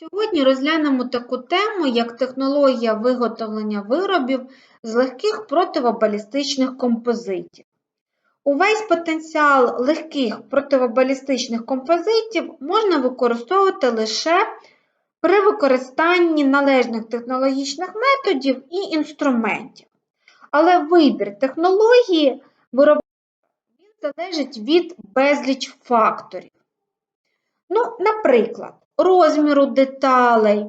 Сьогодні розглянемо таку тему, як технологія виготовлення виробів з легких противобалістичних композитів. Увесь потенціал легких противобалістичних композитів можна використовувати лише при використанні належних технологічних методів і інструментів. Але вибір технології виробництва залежить від безліч факторів. Ну, наприклад, розміру деталей,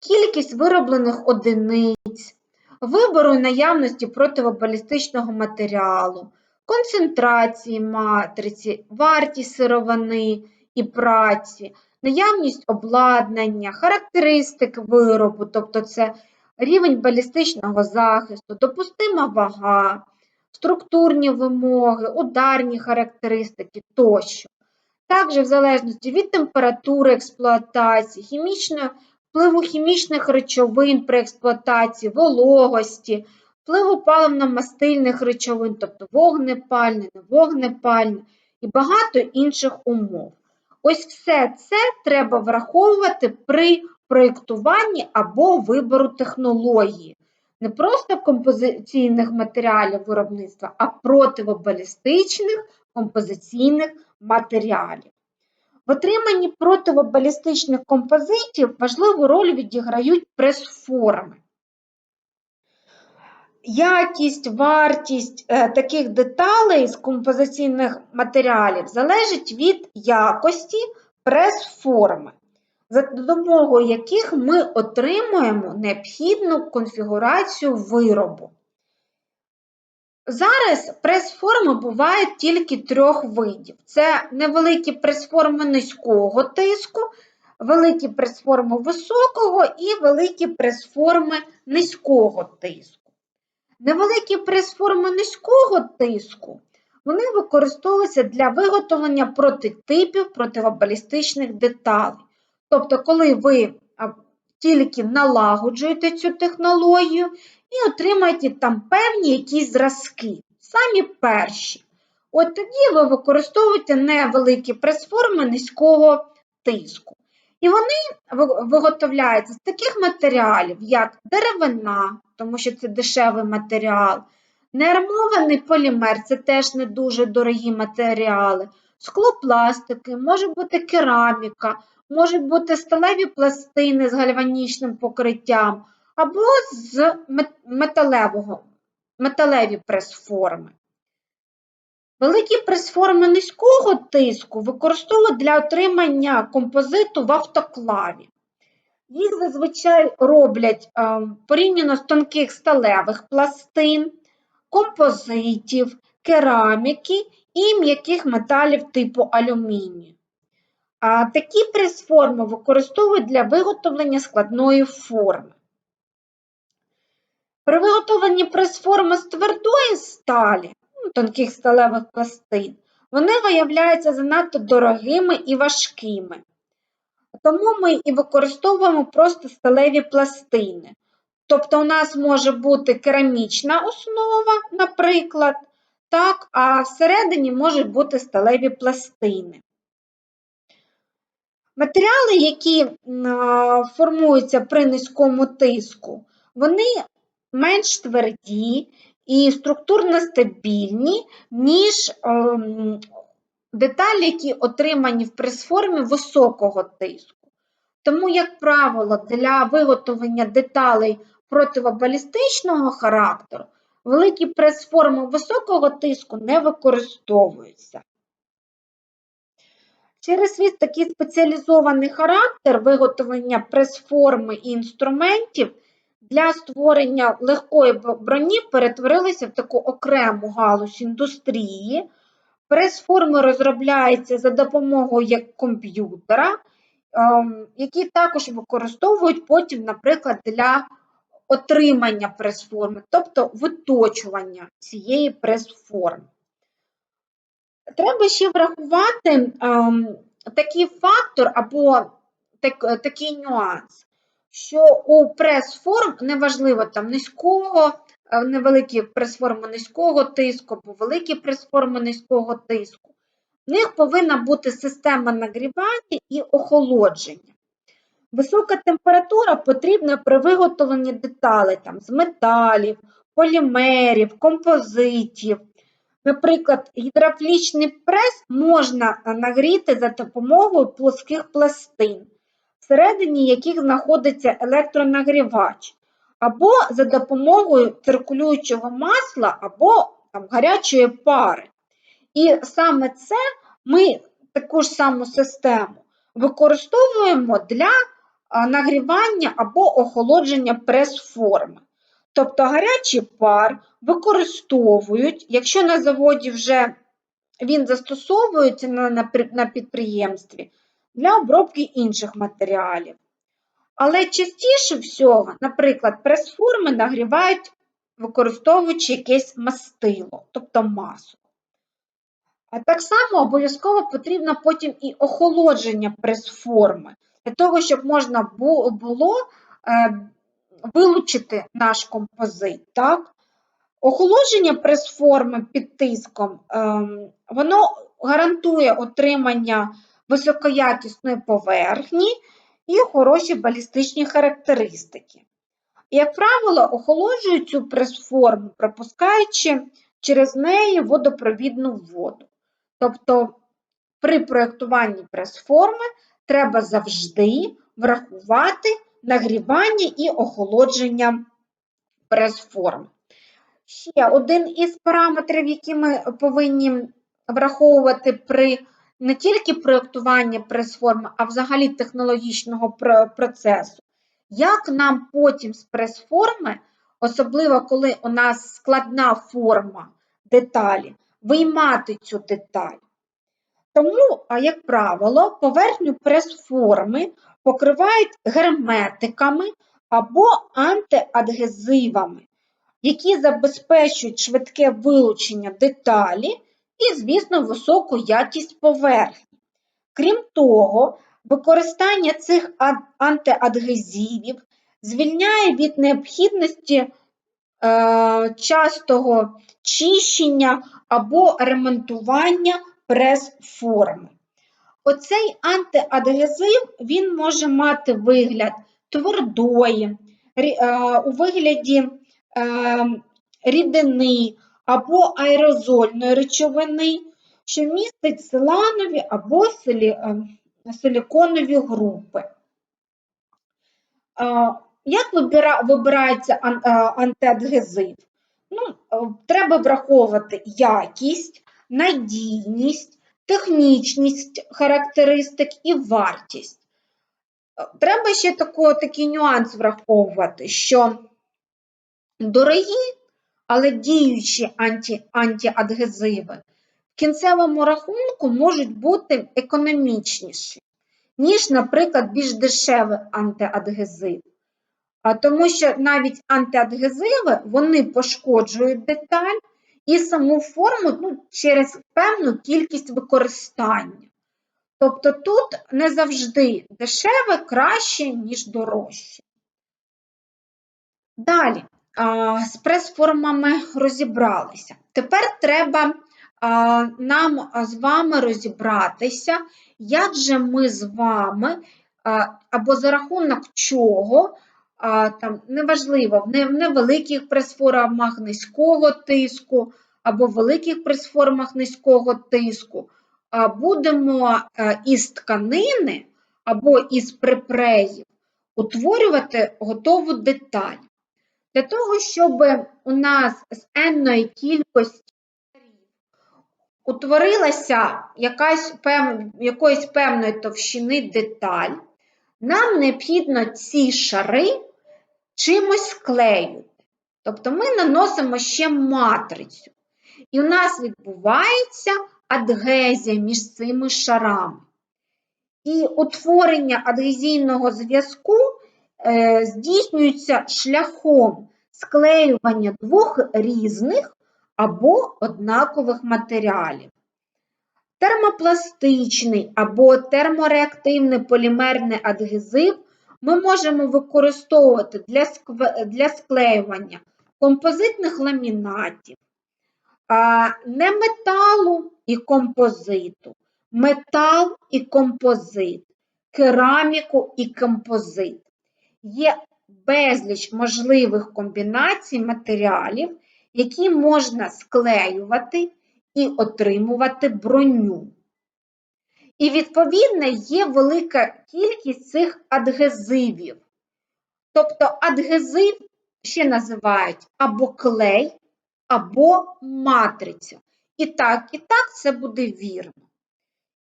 кількість вироблених одиниць, вибору наявності противобалістичного матеріалу, концентрації матриці, вартість сировини і праці, наявність обладнання, характеристик виробу, тобто це рівень балістичного захисту, допустима вага, структурні вимоги, ударні характеристики тощо. Також в залежності від температури експлуатації, хімічного, впливу хімічних речовин при експлуатації, вологості, впливу паливно-мастильних речовин, тобто вогнепальне, невогнепальне і багато інших умов. Ось все це треба враховувати при проєктуванні або вибору технології. Не просто композиційних матеріалів виробництва, а противобалістичних композиційних матеріалів. В отриманні противобалістичних композитів важливу роль відіграють прес-форми. Якість, вартість е, таких деталей з композиційних матеріалів залежить від якості прес-форми, за допомогою яких ми отримуємо необхідну конфігурацію виробу. Зараз прес-форми бувають тільки трьох видів: це невеликі прес-форми низького тиску, великі прес-форми високого і великі прес-форми низького тиску. Невеликі прес-форми низького тиску вони використовуються для виготовлення прототипів противобалістичних деталей. Тобто, коли ви тільки налагоджуєте цю технологію і отримаєте там певні якісь зразки, самі перші. От тоді ви використовуєте невеликі прес-форми низького тиску. І вони виготовляються з таких матеріалів, як деревина, тому що це дешевий матеріал, неармований полімер це теж не дуже дорогі матеріали, склопластики, може бути кераміка, можуть бути сталеві пластини з гальванічним покриттям, або з металевого, металеві прес-форми. Великі прес-форми низького тиску використовують для отримання композиту в автоклаві. Їх зазвичай роблять е, порівняно з тонких сталевих пластин, композитів, кераміки і м'яких металів типу алюмінію. Такі прес-форми використовують для виготовлення складної форми. При виготовленні прес-форми з твердої сталі, ну, тонких сталевих пластин, вони виявляються занадто дорогими і важкими. Тому ми і використовуємо просто сталеві пластини. Тобто, у нас може бути керамічна основа, наприклад, так, а всередині можуть бути сталеві пластини. Матеріали, які формуються при низькому тиску, вони менш тверді і структурно стабільні, ніж ем, деталі, які отримані в прес-формі високого тиску. Тому, як правило, для виготовлення деталей противобалістичного характеру великі прес-форми високого тиску не використовуються. Через свій такий спеціалізований характер виготовлення прес-форми і інструментів для створення легкої броні перетворилися в таку окрему галузь індустрії. Прес-форми розробляються за допомогою комп'ютера, ем, які також використовують потім, наприклад, для отримання прес-форми, тобто виточування цієї прес-форми. Треба ще врахувати ем, такий фактор або так, такий нюанс, що у прес-форм неважливо там низького, е, невеликі прес-форми низького тиску або великі прес-форми низького тиску. В них повинна бути система нагрівання і охолодження. Висока температура потрібна при виготовленні деталей там, з металів, полімерів, композитів. Наприклад, гідравлічний прес можна нагріти за допомогою плоских пластин, всередині яких знаходиться електронагрівач, або за допомогою циркулюючого масла або там, гарячої пари. І саме це ми таку ж саму систему використовуємо для нагрівання або охолодження прес-форми. Тобто гарячий пар використовують, якщо на заводі вже він застосовується на, на, при- на підприємстві для обробки інших матеріалів. Але частіше всього, наприклад, прес-форми нагрівають, використовуючи якесь мастило, тобто масло. А так само обов'язково потрібно потім і охолодження прес-форми, для того, щоб можна було е, вилучити наш композит. Так? Охолодження прес-форми під тиском, ем, воно гарантує отримання високоякісної поверхні і хороші балістичні характеристики. Як правило, охолоджують цю прес-форму, пропускаючи через неї водопровідну воду. Тобто при проєктуванні прес-форми треба завжди врахувати нагрівання і охолодження прес-форми. Ще один із параметрів, які ми повинні враховувати при не тільки проєктуванні прес-форми, а взагалі технологічного процесу. Як нам потім з прес-форми, особливо коли у нас складна форма деталі, виймати цю деталь? Тому, як правило, поверхню прес-форми покривають герметиками або антиадгезивами, які забезпечують швидке вилучення деталі і, звісно, високу якість поверхні. Крім того, використання цих антиадгезивів звільняє від необхідності е, частого чищення або ремонтування прес-форми. Оцей антиадгезив він може мати вигляд твердої, е, у вигляді е, рідини або аерозольної речовини, що містить силанові або е, силіконові групи. Як вибирається антиадгезив? Ну, треба враховувати якість, надійність, технічність характеристик і вартість. Треба ще тако, такий нюанс враховувати, що дорогі, але діючі анті, антиадгезиви в кінцевому рахунку можуть бути економічніші, ніж, наприклад, більш дешевий антиадгезив. А тому що навіть антиадгезиви вони пошкоджують деталь і саму форму ну, через певну кількість використання. Тобто тут не завжди дешеве краще, ніж дорожче. Далі, з прес-формами розібралися. Тепер треба нам з вами розібратися, як же ми з вами, або за рахунок чого, там, неважливо, в невеликих прес-формах низького тиску, або великих прес-формах низького тиску, будемо е, із тканини або із припреїв утворювати готову деталь. Для того, щоб у нас з енної кількості утворилася якась пев... якоїсь певної товщини деталь, нам необхідно ці шари чимось склеювати. Тобто ми наносимо ще матрицю. І у нас відбувається адгезія між цими шарами. І утворення адгезійного зв'язку е, здійснюється шляхом склеювання двох різних або однакових матеріалів. Термопластичний або термореактивний полімерний адгезив ми можемо використовувати для, склеювання композитних ламінатів, не металу і композиту, метал і композит, кераміку і композит. Є безліч можливих комбінацій матеріалів, які можна склеювати і отримувати броню. І, відповідно, є велика кількість цих адгезивів. Тобто адгезив ще називають або клей, або матрицю. І так, і так це буде вірно.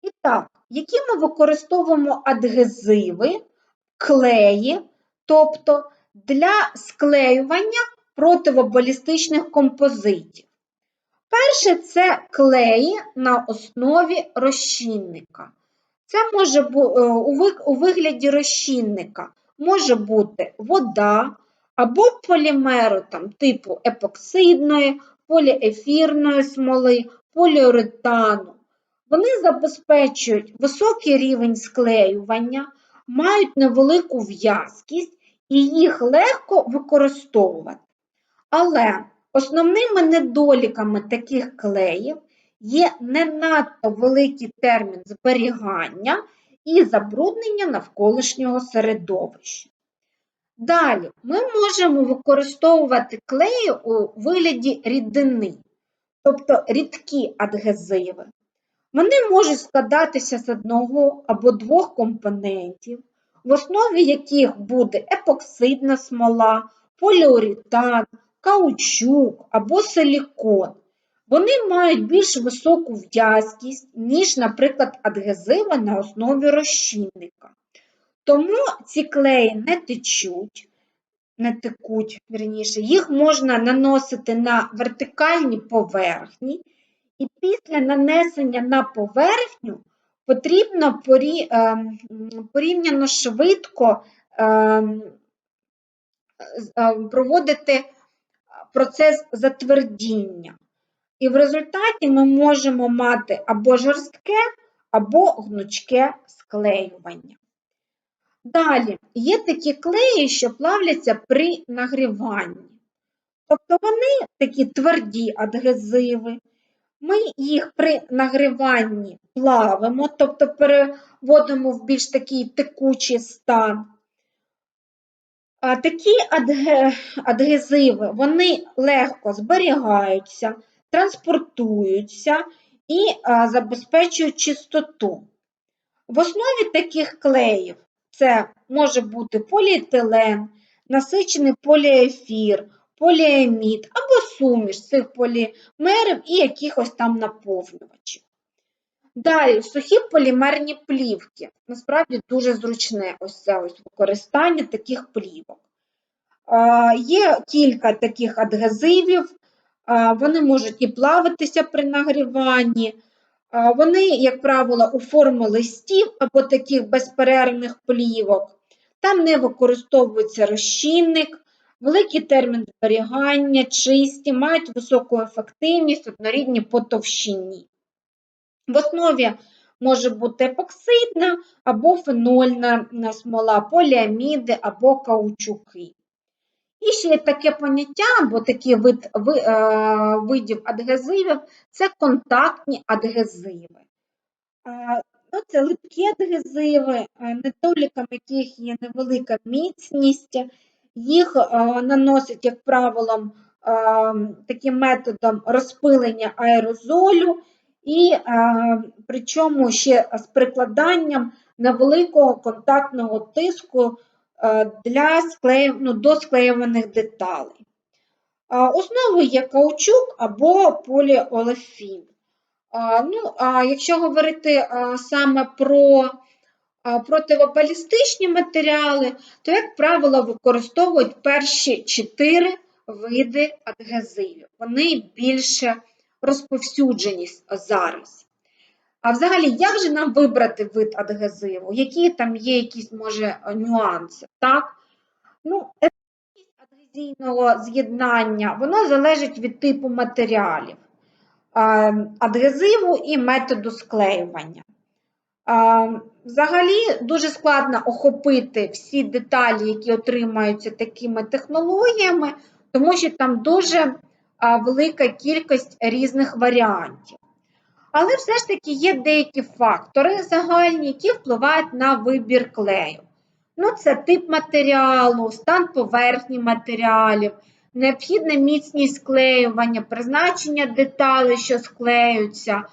І так, які ми використовуємо адгезиви, клеї, тобто для склеювання противобалістичних композитів. Перше це клеї на основі розчинника. Це може бути у вигляді розчинника може бути вода або полімеру там, типу епоксидної, поліефірної смоли, поліуретану. Вони забезпечують високий рівень склеювання, мають невелику в'язкість і їх легко використовувати. Але основними недоліками таких клеїв є не надто великий термін зберігання і забруднення навколишнього середовища. Далі ми можемо використовувати клеї у вигляді рідини, тобто рідкі адгезиви. Вони можуть складатися з одного або двох компонентів, в основі яких буде епоксидна смола, поліуретан, каучук або силікон. Вони мають більш високу в'язкість, ніж, наприклад, адгезиви на основі розчинника. Тому ці клеї не течуть, не текуть, вірніше, їх можна наносити на вертикальні поверхні, і після нанесення на поверхню потрібно ем, порівняно швидко ем, ем, проводити процес затвердіння. І в результаті ми можемо мати або жорстке, або гнучке склеювання. Далі, є такі клеї, що плавляться при нагріванні. Тобто вони такі тверді адгезиви. Ми їх при нагріванні плавимо, тобто переводимо в більш такий текучий стан. А Такі адгезиви вони легко зберігаються, транспортуються і забезпечують чистоту. В основі таких клеїв це може бути поліетилен, насичений поліефір, поліамід або суміш цих полімерів і якихось там наповнювачів. Далі сухі полімерні плівки. Насправді дуже зручне ось це ось використання таких плівок. Є кілька таких адгезивів, вони можуть і плавитися при нагріванні. Вони, як правило, у формі листів або таких безперервних плівок. Там не використовується розчинник, великий термін зберігання, чисті, мають високу ефективність, однорідні по товщині. В основі може бути епоксидна або фенольна смола, поліаміди або каучуки. І ще є таке поняття, або такий вид, е, видів адгезивів це контактні адгезиви. Е, ну, це липкі адгезиви, е, недоліком яких є невелика міцність, їх наносять, як правило, таким методом розпилення аерозолю, і причому ще з прикладанням невеликого контактного тиску. Е, для склею, ну, до склеюваних деталей. Основою є каучук або поліолефін. Ну, а Якщо говорити саме про противобалістичні матеріали, то, як правило, використовують перші чотири види адгезивів. Вони більше розповсюджені зараз. А взагалі, як же нам вибрати вид адгезиву? Які там є якісь, може, нюанси? так? Ну, Ефективність адгезійного з'єднання воно залежить від типу матеріалів, адгезиву і методу склеювання. Взагалі, дуже складно охопити всі деталі, які отримаються такими технологіями, тому що там дуже велика кількість різних варіантів. Але все ж таки є деякі фактори загальні, які впливають на вибір клею. Ну, це тип матеріалу, стан поверхні матеріалів, необхідна міцність склеювання, призначення деталей, що склеюються,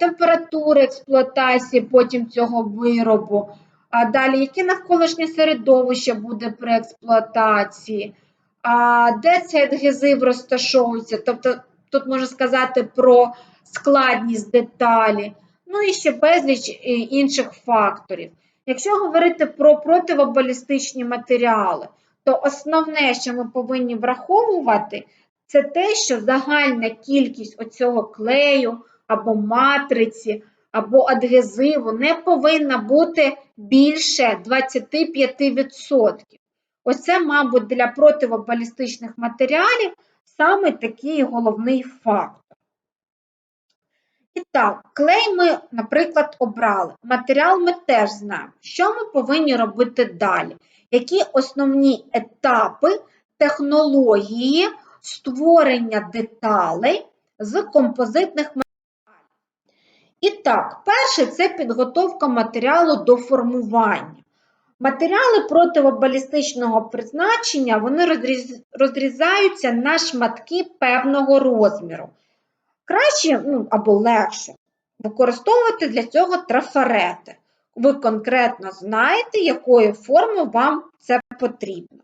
температура експлуатації потім цього виробу. А далі, яке навколишнє середовище буде при експлуатації, а, де цей адгезив розташовується, тобто тут можна сказати про складність деталі, ну і ще безліч е, інших факторів. Якщо говорити про противобалістичні матеріали, то основне, що ми повинні враховувати, це те, що загальна кількість оцього клею або матриці, або адгезиву не повинна бути більше 25%. Ось це, мабуть, для противобалістичних матеріалів саме такий головний фактор. І так, клей ми, наприклад, обрали. Матеріал ми теж знаємо. Що ми повинні робити далі? Які основні етапи технології створення деталей з композитних матеріалів? І так, перше це підготовка матеріалу до формування. Матеріали противобалістичного призначення вони розрізаються на шматки певного розміру. Краще ну, або легше використовувати для цього трафарети. Ви конкретно знаєте, якої форми вам це потрібно.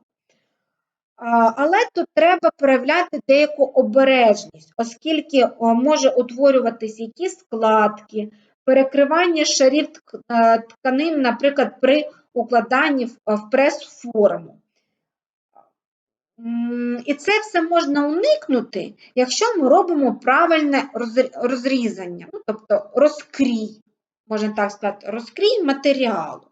Але тут треба проявляти деяку обережність, оскільки може утворюватись якісь складки, перекривання шарів е, тканин, наприклад, при укладанні в прес-форму. І це все можна уникнути, якщо ми робимо правильне розрізання, ну, тобто розкрій, можна так сказати, розкрій матеріалу.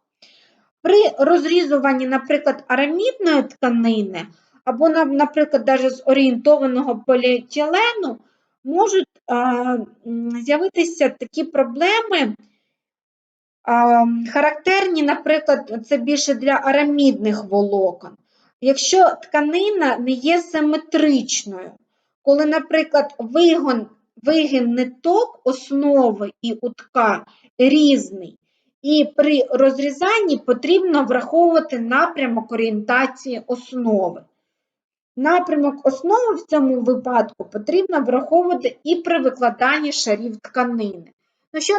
При розрізуванні, наприклад, арамідної тканини або, наприклад, навіть з орієнтованого поліетилену можуть з'явитися такі проблеми, характерні, наприклад, це більше для арамідних волокон. Якщо тканина не є симетричною, коли, наприклад, вигон, вигін ниток основи і утка різний, і при розрізанні потрібно враховувати напрямок орієнтації основи. Напрямок основи в цьому випадку потрібно враховувати і при викладанні шарів тканини. Ну, що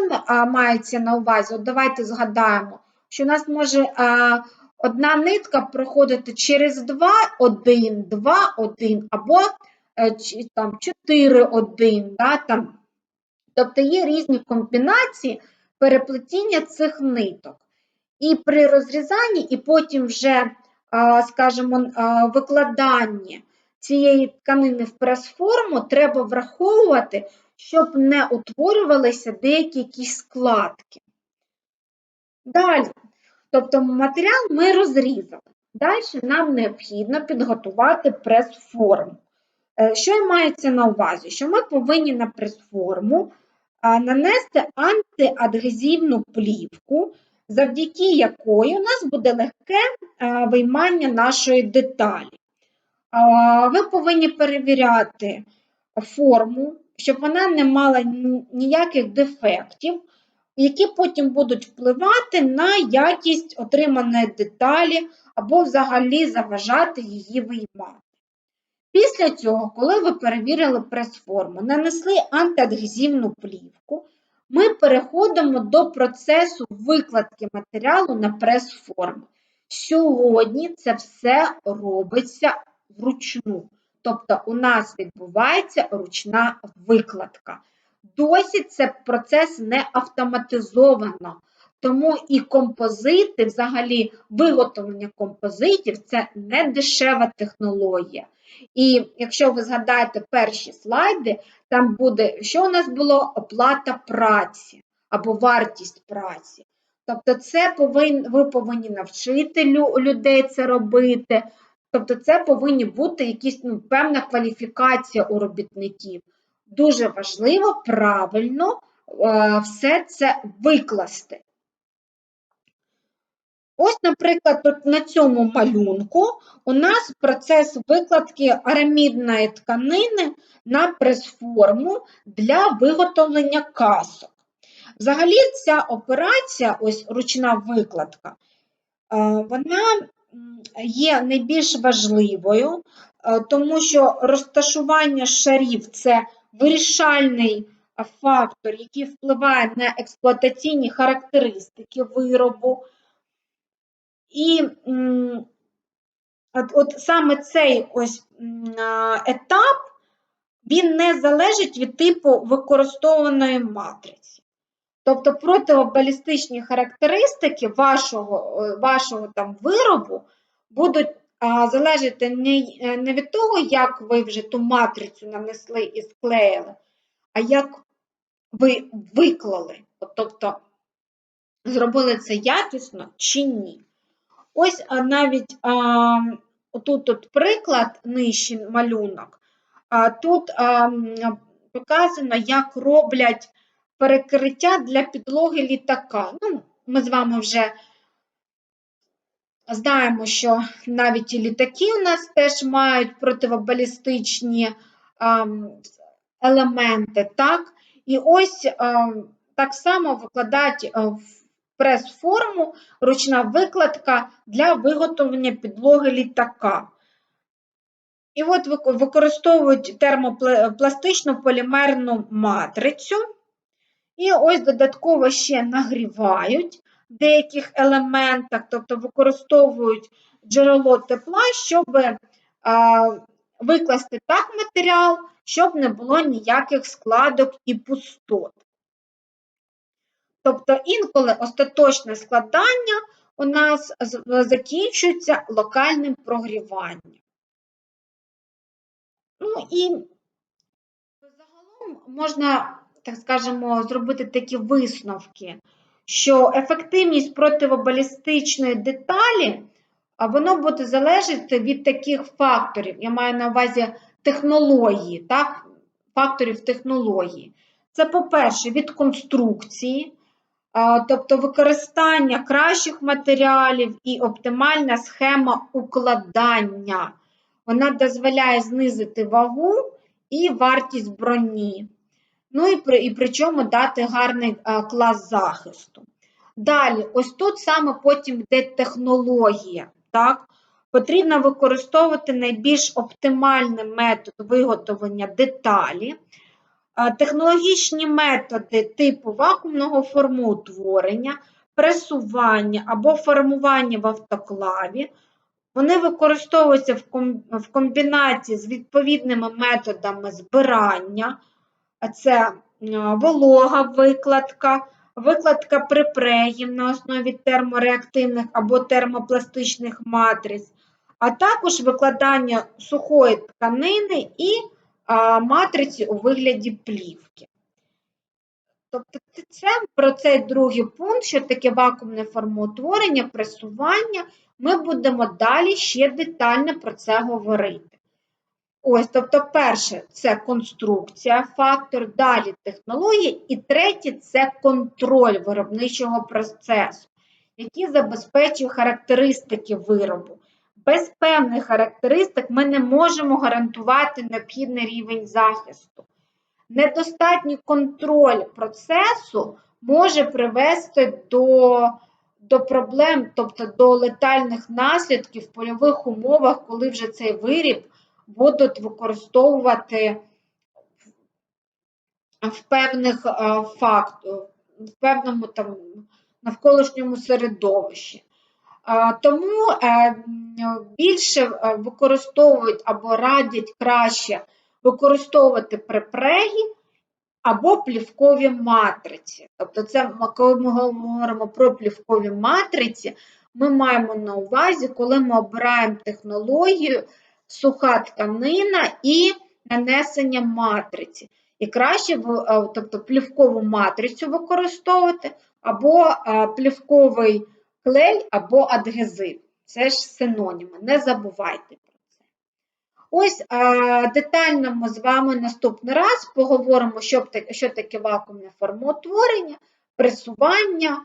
мається на увазі? От давайте згадаємо, що у нас може а, одна нитка проходити через 2, 1, 2, 1 або е, там, 4, 1. Да, там. Тобто є різні комбінації переплетіння цих ниток. І при розрізанні, і потім вже, скажімо, викладанні цієї тканини в прес-форму треба враховувати, щоб не утворювалися деякі якісь складки. Далі, тобто матеріал ми розрізали. Далі нам необхідно підготувати прес-форму. Е, Що мається на увазі? Що ми повинні на прес-форму нанести антиадгезивну плівку, завдяки якої у нас буде легке виймання нашої деталі. Ви повинні перевіряти форму, щоб вона не мала ніяких дефектів, які потім будуть впливати на якість отриманої деталі або взагалі заважати її виймати. Після цього, коли ви перевірили прес-форму, нанесли антиадгезивну плівку, ми переходимо до процесу викладки матеріалу на прес-форму. Сьогодні це все робиться вручну. Тобто у нас відбувається ручна викладка. Досі це процес не автоматизовано. Тому і композити, взагалі виготовлення композитів це не дешева технологія. І якщо ви згадаєте перші слайди, там буде, що у нас було оплата праці або вартість праці. Тобто, це повин, ви повинні навчити людей це робити. Тобто, це повинні бути якісь ну, певна кваліфікація у робітників. Дуже важливо правильно е, все це викласти. Ось, наприклад, на цьому малюнку у нас процес викладки арамідної тканини на прес-форму для виготовлення касок. Взагалі, ця операція, ось ручна викладка, е, вона є найбільш важливою, е, тому що розташування шарів це вирішальний е, фактор, який впливає на експлуатаційні характеристики виробу. І от, от саме цей ось етап він не залежить від типу використовуваної матриці. Тобто противобалістичні характеристики вашого, е, вашого там виробу будуть а, залежати не, від того, як ви вже ту матрицю нанесли і склеїли, а як ви виклали. Тобто зробили це якісно чи ні. Ось навіть отут от приклад, нижчий малюнок. Тут показано, як роблять перекриття для підлоги літака. Ну, ми з вами вже знаємо, що навіть і літаки у нас теж мають противобалістичні а, елементи, так? І ось а, так само викладають в прес-форму ручна викладка для виготовлення підлоги літака. І от використовують термопластичну полімерну матрицю. І ось додатково ще нагрівають деяких елементах, тобто використовують джерело тепла, щоб а, викласти так матеріал, щоб не було ніяких складок і пустот. Тобто інколи остаточне складання у нас закінчується локальним прогріванням. Ну і загалом можна, так скажемо, зробити такі висновки, що ефективність противобалістичної деталі, воно буде залежати від таких факторів. Я маю на увазі технології, так? факторів технології. Це, по-перше, від конструкції, тобто використання кращих матеріалів і оптимальна схема укладання. Вона дозволяє знизити вагу і вартість броні. Ну і, при, і причому дати гарний а, клас захисту. Далі, ось тут саме потім йде технологія. Так? Потрібно використовувати найбільш оптимальний метод виготовлення деталі. Технологічні методи типу вакуумного формоутворення, пресування або формування в автоклаві. Вони використовуються в комбінації з відповідними методами збирання, це е, волога викладка, викладка припрегів на основі термореактивних або термопластичних матриць, а також викладання сухої тканини і матриці у вигляді плівки. Тобто це про цей другий пункт, що таке вакуумне формоутворення, пресування, ми будемо далі ще детально про це говорити. Ось, тобто, перше це конструкція, фактор, далі технологія, і третє це контроль виробничого процесу, який забезпечує характеристики виробу. Без певних характеристик ми не можемо гарантувати необхідний рівень захисту. Недостатній контроль процесу може привести до, до проблем, тобто до летальних наслідків в польових умовах, коли вже цей виріб будуть використовувати в певних а, факт, в певному там навколишньому середовищі. Тому е, більше е, використовують або радять краще використовувати припреги або плівкові матриці. Тобто, це коли ми говоримо про плівкові матриці, ми маємо на увазі, коли ми обираємо технологію суха тканина і нанесення матриці. І краще е, тобто, плівкову матрицю використовувати, або е, плівковий клей, або адгезив. Це ж синоніми, не забувайте про це. Ось детально ми з вами наступний раз поговоримо, що, таке вакуумне формоутворення, пресування, е,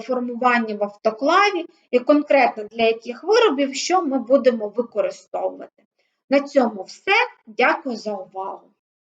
формування в автоклаві і конкретно для яких виробів, що ми будемо використовувати. На цьому все. Дякую за увагу.